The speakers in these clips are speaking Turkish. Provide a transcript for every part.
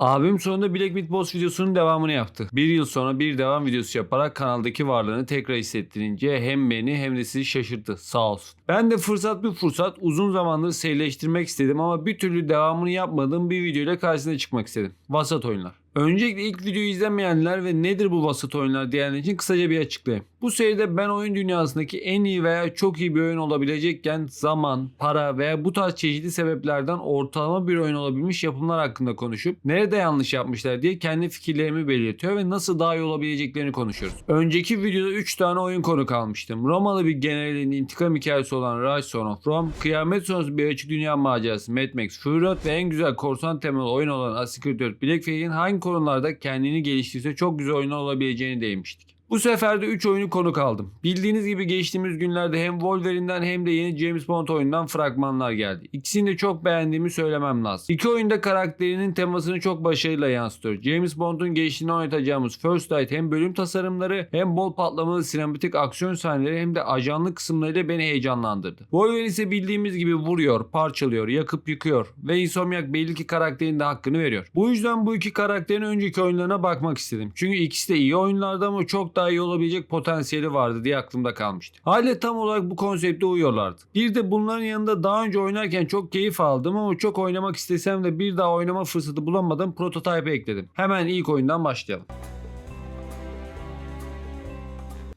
Abim sonunda Black Myth Boss videosunun devamını yaptı. Bir yıl sonra bir devam videosu yaparak kanaldaki varlığını tekrar hissettirince hem beni hem de sizi şaşırttı. Sağ olsun. Ben de fırsat bir fırsat uzun zamandır seyirleştirmek istedim ama bir türlü devamını yapmadığım bir videoyla karşısına çıkmak istedim. Vasat oyunlar. Öncelikle ilk videoyu izlemeyenler ve nedir bu vasat oyunlar diyenler için kısaca bir açıklayayım. Bu seride ben oyun dünyasındaki en iyi veya çok iyi bir oyun olabilecekken zaman, para veya bu tarz çeşitli sebeplerden ortalama bir oyun olabilmiş yapımlar hakkında konuşup nerede yanlış yapmışlar diye kendi fikirlerimi belirtiyor ve nasıl daha iyi olabileceklerini konuşuyoruz. Önceki videoda 3 tane oyun konu kalmıştım. Romalı bir generalin intikam hikayesi olan Rise Son of Rome, kıyamet sonrası bir açık dünya macerası Mad Max Fury Road ve en güzel korsan temalı oyun olan Assassin's Creed 4 Black Flag'in hangi konularda kendini geliştirse çok güzel oyunlar olabileceğini değinmiştik. Bu sefer de 3 oyunu konuk aldım. Bildiğiniz gibi geçtiğimiz günlerde hem Wolverine'den hem de yeni James Bond oyundan fragmanlar geldi. İkisini de çok beğendiğimi söylemem lazım. İki oyunda karakterinin temasını çok başarıyla yansıtıyor. James Bond'un geçtiğini oynatacağımız First Light hem bölüm tasarımları hem bol patlamalı sinematik aksiyon sahneleri hem de ajanlık kısımlarıyla beni heyecanlandırdı. Wolverine ise bildiğimiz gibi vuruyor, parçalıyor, yakıp yıkıyor ve Insomniac belli ki karakterin de hakkını veriyor. Bu yüzden bu iki karakterin önceki oyunlarına bakmak istedim. Çünkü ikisi de iyi oyunlardı ama çok daha iyi olabilecek potansiyeli vardı diye aklımda kalmıştı. Hale tam olarak bu konsepte uyuyorlardı. Bir de bunların yanında daha önce oynarken çok keyif aldım ama çok oynamak istesem de bir daha oynama fırsatı bulamadım. Prototype ekledim. Hemen ilk oyundan başlayalım.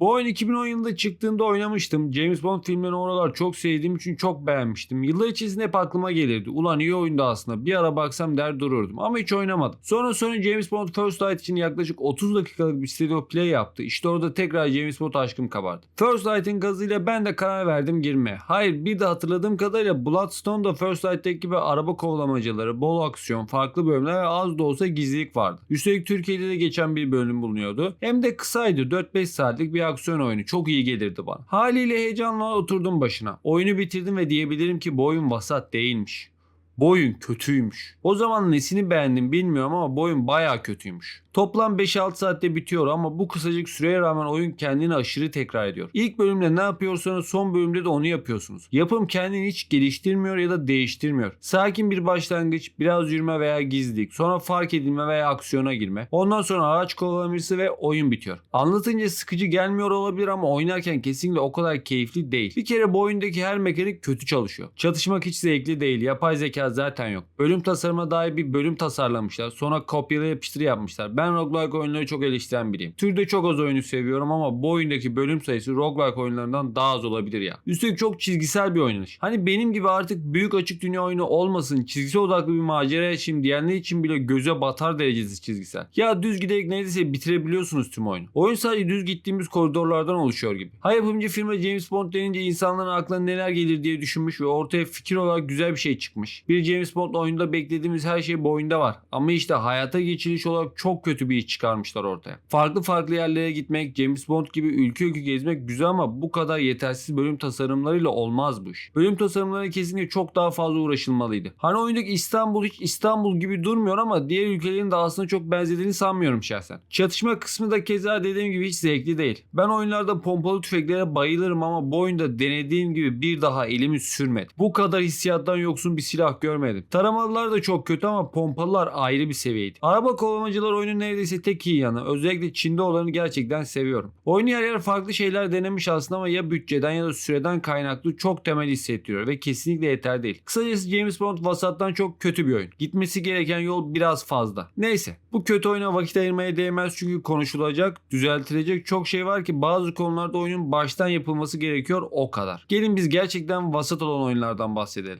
Bu oyun 2010 yılında çıktığında oynamıştım. James Bond filmlerini oralar çok sevdiğim için çok beğenmiştim. Yıllar içerisinde hep aklıma gelirdi. Ulan iyi oyundu aslında. Bir ara baksam der dururdum. Ama hiç oynamadım. Sonra sonra James Bond First Light için yaklaşık 30 dakikalık bir stereo play yaptı. İşte orada tekrar James Bond aşkım kabardı. First Light'in gazıyla ben de karar verdim girmeye. Hayır bir de hatırladığım kadarıyla Bloodstone'da First Light'teki gibi araba kovalamacaları, bol aksiyon, farklı bölümler ve az da olsa gizlilik vardı. Üstelik Türkiye'de de geçen bir bölüm bulunuyordu. Hem de kısaydı. 4-5 saatlik bir aksiyon oyunu. Çok iyi gelirdi bana. Haliyle heyecanla oturdum başına. Oyunu bitirdim ve diyebilirim ki bu oyun vasat değilmiş. Bu oyun kötüymüş. O zaman nesini beğendim bilmiyorum ama bu oyun baya kötüymüş. Toplam 5-6 saatte bitiyor ama bu kısacık süreye rağmen oyun kendini aşırı tekrar ediyor. İlk bölümde ne yapıyorsanız son bölümde de onu yapıyorsunuz. Yapım kendini hiç geliştirmiyor ya da değiştirmiyor. Sakin bir başlangıç, biraz yürüme veya gizlilik, sonra fark edilme veya aksiyona girme. Ondan sonra araç kullanması ve oyun bitiyor. Anlatınca sıkıcı gelmiyor olabilir ama oynarken kesinlikle o kadar keyifli değil. Bir kere bu oyundaki her mekanik kötü çalışıyor. Çatışmak hiç zevkli değil. Yapay zeka zaten yok. Bölüm tasarımına dair bir bölüm tasarlamışlar. Sonra kopyala yapıştır yapmışlar. Ben roguelike oyunları çok eleştiren biriyim. Türde çok az oyunu seviyorum ama bu oyundaki bölüm sayısı roguelike oyunlarından daha az olabilir ya. Üstelik çok çizgisel bir oynanış. Hani benim gibi artık büyük açık dünya oyunu olmasın, çizgisel odaklı bir macera yaşayayım diyenler için bile göze batar derecesi çizgisel. Ya düz giderek neredeyse bitirebiliyorsunuz tüm oyunu. Oyun sadece düz gittiğimiz koridorlardan oluşuyor gibi. Ha yapımcı firma James Bond denince insanların aklına neler gelir diye düşünmüş ve ortaya fikir olarak güzel bir şey çıkmış. Bir James Bond oyunda beklediğimiz her şey bu oyunda var. Ama işte hayata geçiriş olarak çok kötü bir iş çıkarmışlar ortaya. Farklı farklı yerlere gitmek, James Bond gibi ülke ülke gezmek güzel ama bu kadar yetersiz bölüm tasarımlarıyla olmaz bu iş. Bölüm tasarımlarına kesinlikle çok daha fazla uğraşılmalıydı. Hani oyundaki İstanbul hiç İstanbul gibi durmuyor ama diğer ülkelerin de aslında çok benzediğini sanmıyorum şahsen. Çatışma kısmı da keza dediğim gibi hiç zevkli değil. Ben oyunlarda pompalı tüfeklere bayılırım ama bu oyunda denediğim gibi bir daha elimi sürmedi. Bu kadar hissiyattan yoksun bir silah görmedim. Taramalılar da çok kötü ama pompalılar ayrı bir seviyeydi. Araba kovalamacılar oyunun neredeyse tek iyi yanı. Özellikle Çin'de olanı gerçekten seviyorum. Oyun yer yer farklı şeyler denemiş aslında ama ya bütçeden ya da süreden kaynaklı çok temel hissettiriyor ve kesinlikle yeter değil. Kısacası James Bond vasattan çok kötü bir oyun. Gitmesi gereken yol biraz fazla. Neyse bu kötü oyuna vakit ayırmaya değmez çünkü konuşulacak, düzeltilecek çok şey var ki bazı konularda oyunun baştan yapılması gerekiyor o kadar. Gelin biz gerçekten vasat olan oyunlardan bahsedelim.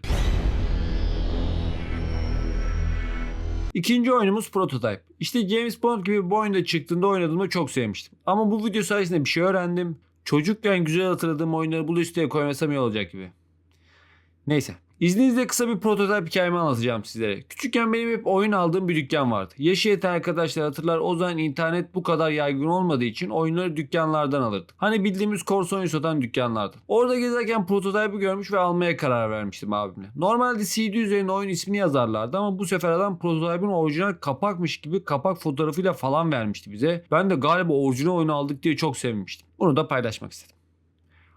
İkinci oyunumuz Prototype. İşte James Bond gibi bu oyunda çıktığında oynadığımda çok sevmiştim. Ama bu video sayesinde bir şey öğrendim. Çocukken güzel hatırladığım oyunları bu listeye koymasam iyi olacak gibi. Neyse. İzninizle kısa bir prototyp hikayemi anlatacağım sizlere. Küçükken benim hep oyun aldığım bir dükkan vardı. Yaşı yeten arkadaşlar hatırlar o zaman internet bu kadar yaygın olmadığı için oyunları dükkanlardan alırdık. Hani bildiğimiz korsan satan dükkanlardan. Orada gezerken prototypı görmüş ve almaya karar vermiştim abimle. Normalde CD üzerine oyun ismini yazarlardı ama bu sefer adam prototypın orijinal kapakmış gibi kapak fotoğrafıyla falan vermişti bize. Ben de galiba orijinal oyunu aldık diye çok sevinmiştim. Bunu da paylaşmak istedim.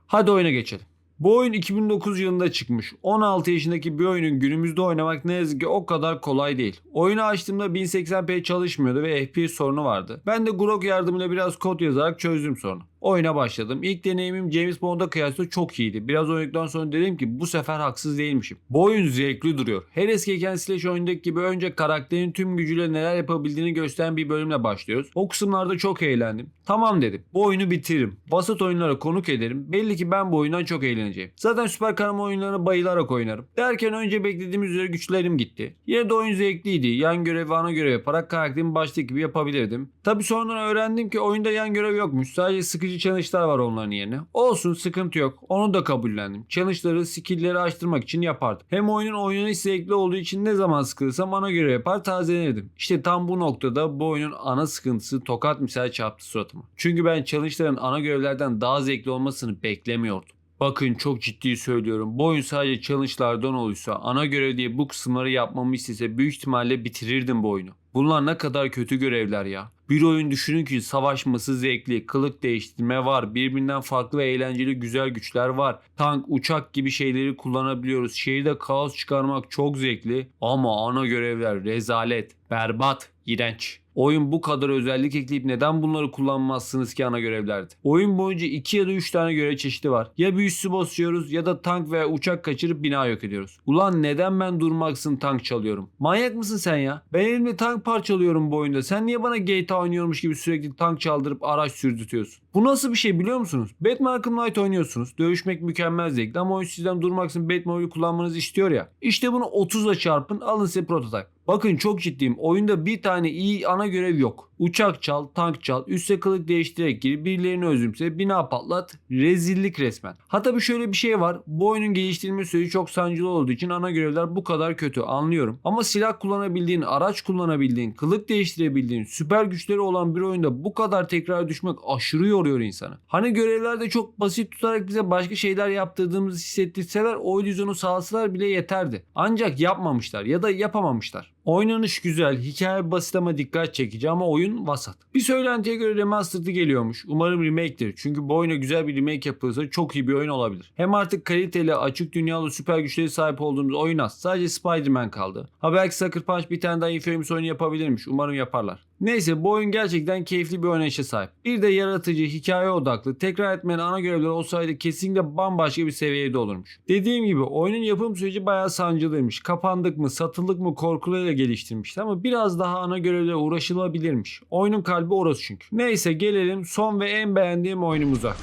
Hadi oyuna geçelim. Bu oyun 2009 yılında çıkmış. 16 yaşındaki bir oyunun günümüzde oynamak ne yazık ki o kadar kolay değil. Oyunu açtığımda 1080p çalışmıyordu ve FPS sorunu vardı. Ben de Grok yardımıyla biraz kod yazarak çözdüm sorunu. Oyuna başladım. İlk deneyimim James Bond'a kıyasla çok iyiydi. Biraz oynadıktan sonra dedim ki bu sefer haksız değilmişim. Bu oyun zevkli duruyor. Her eskiyken Slash oyundaki gibi önce karakterin tüm gücüyle neler yapabildiğini gösteren bir bölümle başlıyoruz. O kısımlarda çok eğlendim. Tamam dedim. Bu oyunu bitiririm. Basit oyunlara konuk ederim. Belli ki ben bu oyundan çok eğleneceğim. Zaten süper kahraman oyunlarına bayılarak oynarım. Derken önce beklediğim üzere güçlerim gitti. Yine de oyun zevkliydi. Yan görev ve ana görev yaparak karakterimi baştaki gibi yapabilirdim. Tabi sonradan öğrendim ki oyunda yan görev yokmuş. Sadece sıkıcı challenge'lar var onların yerine. Olsun sıkıntı yok. Onu da kabullendim. Challenge'ları, skill'leri açtırmak için yapardım. Hem oyunun oynanış zevkli olduğu için ne zaman sıkılsam ana görev yapar tazelenirdim. İşte tam bu noktada bu oyunun ana sıkıntısı tokat misal çarptı suratıma. Çünkü ben challenge'ların ana görevlerden daha zevkli olmasını beklemiyordum. Bakın çok ciddi söylüyorum. Bu oyun sadece challenge'lardan oluşsa, ana görev diye bu kısımları yapmamı istese büyük ihtimalle bitirirdim bu oyunu. Bunlar ne kadar kötü görevler ya. Bir oyun düşünün ki savaşması zevkli, kılık değiştirme var, birbirinden farklı ve eğlenceli güzel güçler var. Tank, uçak gibi şeyleri kullanabiliyoruz. Şehirde kaos çıkarmak çok zevkli ama ana görevler rezalet, berbat, iğrenç. Oyun bu kadar özellik ekleyip neden bunları kullanmazsınız ki ana görevlerde? Oyun boyunca 2 ya da 3 tane görev çeşidi var. Ya bir üssü basıyoruz ya da tank veya uçak kaçırıp bina yok ediyoruz. Ulan neden ben durmaksın tank çalıyorum? Manyak mısın sen ya? Ben elimde tank parçalıyorum bu oyunda. Sen niye bana GTA oynuyormuş gibi sürekli tank çaldırıp araç sürdürtüyorsun? Bu nasıl bir şey biliyor musunuz? Batman Arkham Knight oynuyorsunuz. Dövüşmek mükemmel zevkli ama oyun sizden durmaksın Batman oyunu kullanmanızı istiyor ya. İşte bunu 30'la çarpın alın size prototype. Bakın çok ciddiyim. Oyunda bir tane iyi ana görev yok. Uçak çal, tank çal, üste kılık değiştirerek gir, birilerini özümse, bina patlat. Rezillik resmen. Hatta bir şöyle bir şey var. Bu oyunun geliştirilme süreci çok sancılı olduğu için ana görevler bu kadar kötü anlıyorum. Ama silah kullanabildiğin, araç kullanabildiğin, kılık değiştirebildiğin, süper güçleri olan bir oyunda bu kadar tekrar düşmek aşırı yoruyor insanı. Hani görevlerde çok basit tutarak bize başka şeyler yaptırdığımızı hissettirseler o illüzyonu sağlasalar bile yeterdi. Ancak yapmamışlar ya da yapamamışlar. Oynanış güzel, hikaye basit ama dikkat çekici ama oyun vasat. Bir söylentiye göre remastered'ı geliyormuş. Umarım remake'tir. Çünkü bu oyuna güzel bir remake yapılırsa çok iyi bir oyun olabilir. Hem artık kaliteli, açık dünyalı süper güçlere sahip olduğumuz oyun az. Sadece Spider-Man kaldı. Ha belki Sucker Punch bir tane daha Infamous oyunu yapabilirmiş. Umarım yaparlar. Neyse bu oyun gerçekten keyifli bir oynayışa sahip. Bir de yaratıcı, hikaye odaklı, tekrar etmeyen ana görevler olsaydı kesinlikle bambaşka bir seviyede olurmuş. Dediğim gibi oyunun yapım süreci bayağı sancılıymış. Kapandık mı, satılık mı korkularıyla geliştirmişti ama biraz daha ana görevlere uğraşılabilirmiş. Oyunun kalbi orası çünkü. Neyse gelelim son ve en beğendiğim oyunumuza.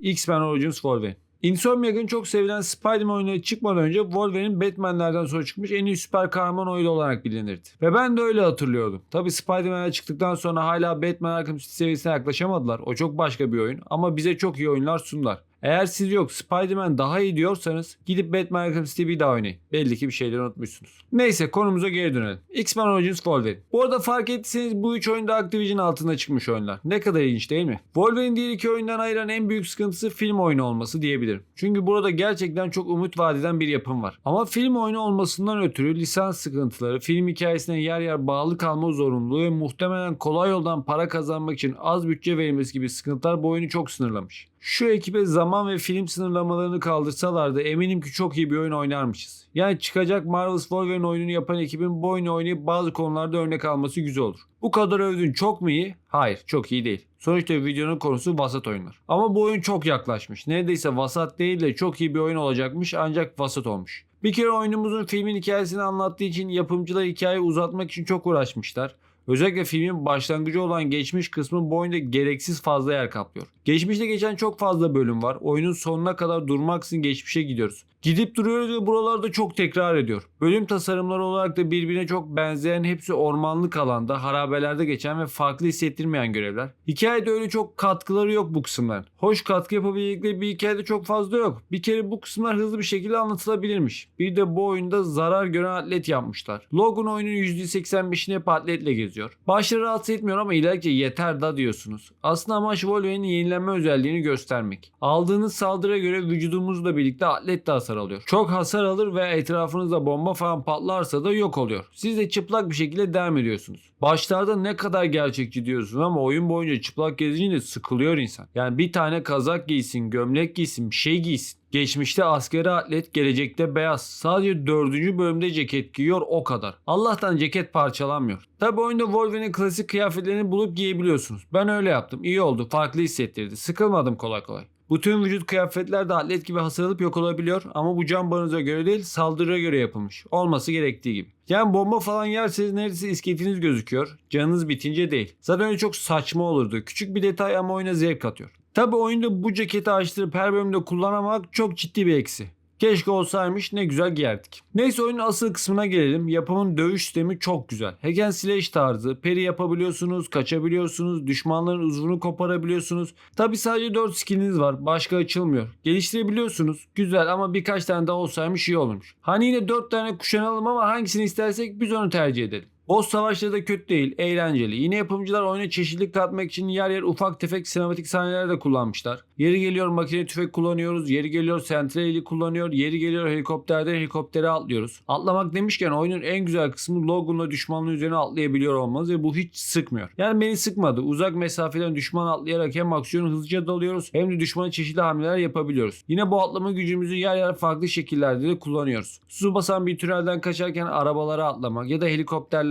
X-Men Origins Wolverine. Insomniac'ın çok sevilen Spider-Man oyunları çıkmadan önce Wolverine Batman'lerden sonra çıkmış en iyi süper kahraman oyunu olarak bilinirdi. Ve ben de öyle hatırlıyordum. Tabi Spider-Man'e çıktıktan sonra hala Batman Arkham City seviyesine yaklaşamadılar. O çok başka bir oyun ama bize çok iyi oyunlar sundular. Eğer siz yok Spider-Man daha iyi diyorsanız gidip Batman Arkham City daha oynayın. Belli ki bir şeyler unutmuşsunuz. Neyse konumuza geri dönelim. X-Men Origins Wolverine. Bu arada fark ettiyseniz bu üç oyunda Activision altında çıkmış oyunlar. Ne kadar ilginç değil mi? Wolverine diğer iki oyundan ayıran en büyük sıkıntısı film oyunu olması diyebilirim. Çünkü burada gerçekten çok umut vadeden bir yapım var. Ama film oyunu olmasından ötürü lisans sıkıntıları, film hikayesine yer yer bağlı kalma zorunluluğu ve muhtemelen kolay yoldan para kazanmak için az bütçe verilmesi gibi sıkıntılar bu oyunu çok sınırlamış. Şu ekibe zaman ve film sınırlamalarını kaldırsalardı eminim ki çok iyi bir oyun oynarmışız. Yani çıkacak Marvel's Wolverine oyununu yapan ekibin bu oyunu oynayıp bazı konularda örnek alması güzel olur. Bu kadar övdün çok mu iyi? Hayır çok iyi değil. Sonuçta videonun konusu vasat oyunlar. Ama bu oyun çok yaklaşmış. Neredeyse vasat değil de çok iyi bir oyun olacakmış ancak vasat olmuş. Bir kere oyunumuzun filmin hikayesini anlattığı için yapımcılar hikayeyi uzatmak için çok uğraşmışlar. Özellikle filmin başlangıcı olan geçmiş kısmı bu oyunda gereksiz fazla yer kaplıyor. Geçmişte geçen çok fazla bölüm var. Oyunun sonuna kadar durmaksızın geçmişe gidiyoruz. Gidip duruyoruz ve buralarda çok tekrar ediyor. Bölüm tasarımları olarak da birbirine çok benzeyen hepsi ormanlık alanda, harabelerde geçen ve farklı hissettirmeyen görevler. Hikayede öyle çok katkıları yok bu kısımların. Hoş katkı yapabildikleri bir hikayede çok fazla yok. Bir kere bu kısımlar hızlı bir şekilde anlatılabilirmiş. Bir de bu oyunda zarar gören atlet yapmışlar. Logan oyunun %85'ini hep atletle geziyor. Yazıyor. Başları rahatsız etmiyor ama ileride yeter da diyorsunuz. Aslında amaç Wolverine'in yenilenme özelliğini göstermek. Aldığınız saldırıya göre vücudumuzla birlikte atlet de hasar alıyor. Çok hasar alır ve etrafınızda bomba falan patlarsa da yok oluyor. Siz de çıplak bir şekilde devam ediyorsunuz. Başlarda ne kadar gerçekçi diyorsun ama oyun boyunca çıplak gezince sıkılıyor insan. Yani bir tane kazak giysin, gömlek giysin, bir şey giysin. Geçmişte askeri atlet, gelecekte beyaz. Sadece dördüncü bölümde ceket giyiyor o kadar. Allah'tan ceket parçalanmıyor. Tabi oyunda Wolverine'in klasik kıyafetlerini bulup giyebiliyorsunuz. Ben öyle yaptım. İyi oldu. Farklı hissettirdi. Sıkılmadım kolay kolay. Bütün vücut kıyafetler de atlet gibi hasar alıp yok olabiliyor ama bu can barınıza göre değil saldırıya göre yapılmış. Olması gerektiği gibi. Yani bomba falan yerseniz neredeyse iskeletiniz gözüküyor. Canınız bitince değil. Zaten öyle çok saçma olurdu. Küçük bir detay ama oyuna zevk katıyor. Tabi oyunda bu ceketi açtırıp her bölümde kullanamamak çok ciddi bir eksi. Keşke olsaymış ne güzel giyerdik. Neyse oyunun asıl kısmına gelelim. Yapımın dövüş sistemi çok güzel. Hack and slash tarzı. Peri yapabiliyorsunuz, kaçabiliyorsunuz, düşmanların uzvunu koparabiliyorsunuz. Tabi sadece 4 skilliniz var. Başka açılmıyor. Geliştirebiliyorsunuz. Güzel ama birkaç tane daha olsaymış iyi olurmuş. Hani yine 4 tane kuşanalım ama hangisini istersek biz onu tercih edelim. Boss savaşları da kötü değil, eğlenceli. Yine yapımcılar oyuna çeşitlilik katmak için yer yer ufak tefek sinematik sahneler de kullanmışlar. Yeri geliyor makine tüfek kullanıyoruz, yeri geliyor sentrali kullanıyor, yeri geliyor helikopterden helikoptere atlıyoruz. Atlamak demişken oyunun en güzel kısmı Logan'la düşmanın üzerine atlayabiliyor olmanız ve bu hiç sıkmıyor. Yani beni sıkmadı. Uzak mesafeden düşman atlayarak hem aksiyonu hızlıca dalıyoruz hem de düşmana çeşitli hamleler yapabiliyoruz. Yine bu atlama gücümüzü yer yer farklı şekillerde de kullanıyoruz. Su basan bir tünelden kaçarken arabalara atlamak ya da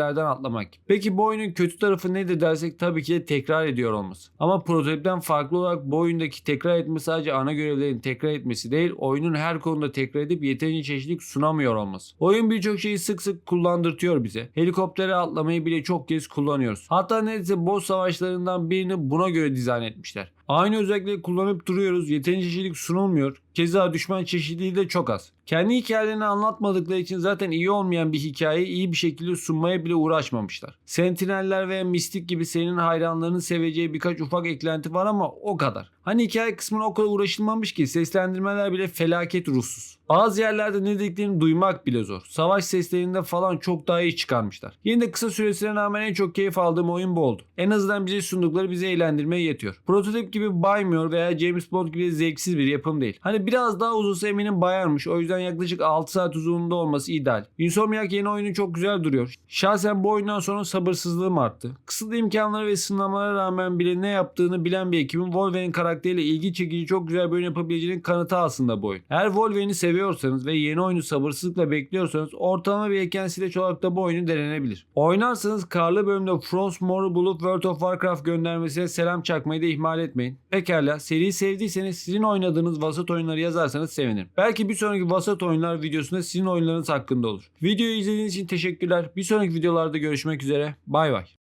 helikopterlerden atlamak. Peki bu oyunun kötü tarafı nedir dersek tabii ki de tekrar ediyor olması. Ama prototipten farklı olarak bu oyundaki tekrar etme sadece ana görevlerin tekrar etmesi değil, oyunun her konuda tekrar edip yeterince çeşitlilik sunamıyor olması. Oyun birçok şeyi sık sık kullandırtıyor bize. Helikoptere atlamayı bile çok kez kullanıyoruz. Hatta neredeyse boss savaşlarından birini buna göre dizayn etmişler. Aynı özellikleri kullanıp duruyoruz. Yeterince çeşitlilik sunulmuyor. Keza düşman çeşitliliği de çok az. Kendi hikayelerini anlatmadıkları için zaten iyi olmayan bir hikayeyi iyi bir şekilde sunmaya bile uğraşmamışlar. Sentineller veya Mistik gibi senin hayranlarının seveceği birkaç ufak eklenti var ama o kadar. Hani hikaye kısmına o kadar uğraşılmamış ki seslendirmeler bile felaket ruhsuz. Bazı yerlerde ne dediklerini duymak bile zor. Savaş seslerinde falan çok daha iyi çıkarmışlar. Yine de kısa süresine rağmen en çok keyif aldığım oyun bu oldu. En azından bize sundukları bizi eğlendirmeye yetiyor. Prototip gibi baymıyor veya James Bond gibi zevksiz bir yapım değil. Hani biraz daha uzunsa eminim bayarmış. O yüzden yaklaşık 6 saat uzunluğunda olması ideal. Insomniac yeni oyunu çok güzel duruyor. Şahsen bu oyundan sonra sabırsızlığım arttı. Kısıtlı imkanları ve sınavlara rağmen bile ne yaptığını bilen bir ekibin Wolverine karakteriyle ilgi çekici çok güzel bir oyun yapabileceğinin kanıtı aslında bu oyun. Eğer Wolverine'i seviyorsanız ve yeni oyunu sabırsızlıkla bekliyorsanız ortalama bir and Slash olarak da bu oyunu denenebilir. Oynarsanız karlı bölümde Frostmourne'u bulup World of Warcraft göndermesine selam çakmayı da ihmal etmeyin. Pekala seriyi sevdiyseniz sizin oynadığınız vasat oyunları yazarsanız sevinirim. Belki bir sonraki vasat oyunlar videosunda sizin oyunlarınız hakkında olur. Videoyu izlediğiniz için teşekkürler. Bir sonraki videolarda görüşmek üzere. Bay bay.